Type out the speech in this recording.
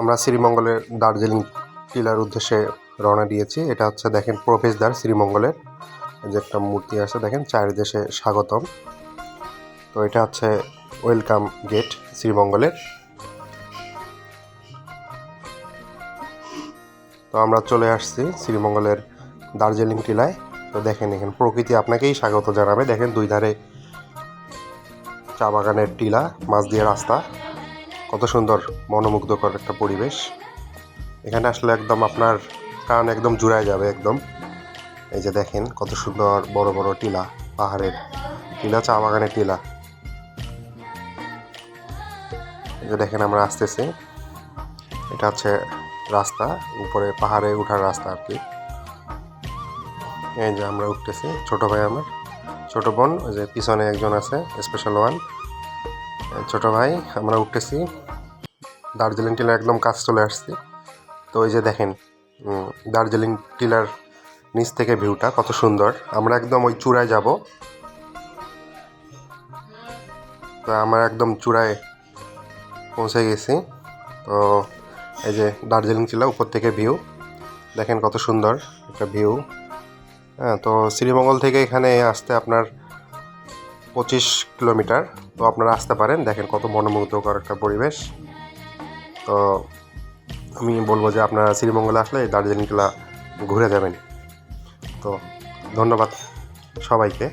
আমরা শ্রীমঙ্গলের দার্জিলিং টিলার উদ্দেশ্যে রওনা দিয়েছি। এটা হচ্ছে, দেখেন, প্রবেশদ্বার শ্রীমঙ্গলের। যে একটা মূর্তি আছে, দেখেন, চারিদেশে স্বাগতম। তো এটা হচ্ছে ওয়েলকাম গেট শ্রীমঙ্গলের। তো আমরা চলে আসছি শ্রীমঙ্গলের দার্জিলিং টিলায়। তো দেখেন, এখানে প্রকৃতি আপনাকেই স্বাগত জানাবে। দেখেন, দুই ধারে চা বাগানের টিলা, মাছ দিয়ে রাস্তা। কত সুন্দর, মনোমুগ্ধকর একটা পরিবেশ। এখানে আসলে একদম আপনার কান একদম জুড়ায় যাবে একদম। এই যে দেখেন, কত সুন্দর বড় বড় টিলা, পাহাড়ের টিলা, চা বাগানের টিলা। এই যে দেখেন আমরা আসতেছি। এটা হচ্ছে রাস্তা, উপরে পাহাড়ে ওঠার রাস্তা আর কি। এই যে আমরা উঠতেছি, ছোট ভাই আমার, ছোট বোন, ওই যে পিছনে একজন আছে স্পেশাল ওয়ান ছোট ভাই, আমরা উঠতেছি। দার্জিলিং টিলার একদম কাজ চলে আসছি। তো ওই যে দেখেন দার্জিলিং টিলার নিচ থেকে ভিউটা কত সুন্দর। আমরা একদম ওই চূড়ায় যাব। তো আমরা একদম চূড়ায় পৌঁছে গেছি। তো এই যে দার্জিলিং টিলা উপর থেকে ভিউ। দেখেন কত সুন্দর একটা ভিউ। হ্যাঁ তো শ্রীমঙ্গল থেকে এখানে আসতে আপনার পঁচিশ কিলোমিটার। তো আপনারা আসতে পারেন। দেখেন কত মনোমুগ্ধকর একটা পরিবেশ। তো আমি বলব যে আপনারা শ্রীমঙ্গলে আসলে দার্জিলিং কিলা ঘুরে যাবেন। তো ধন্যবাদ সবাইকে।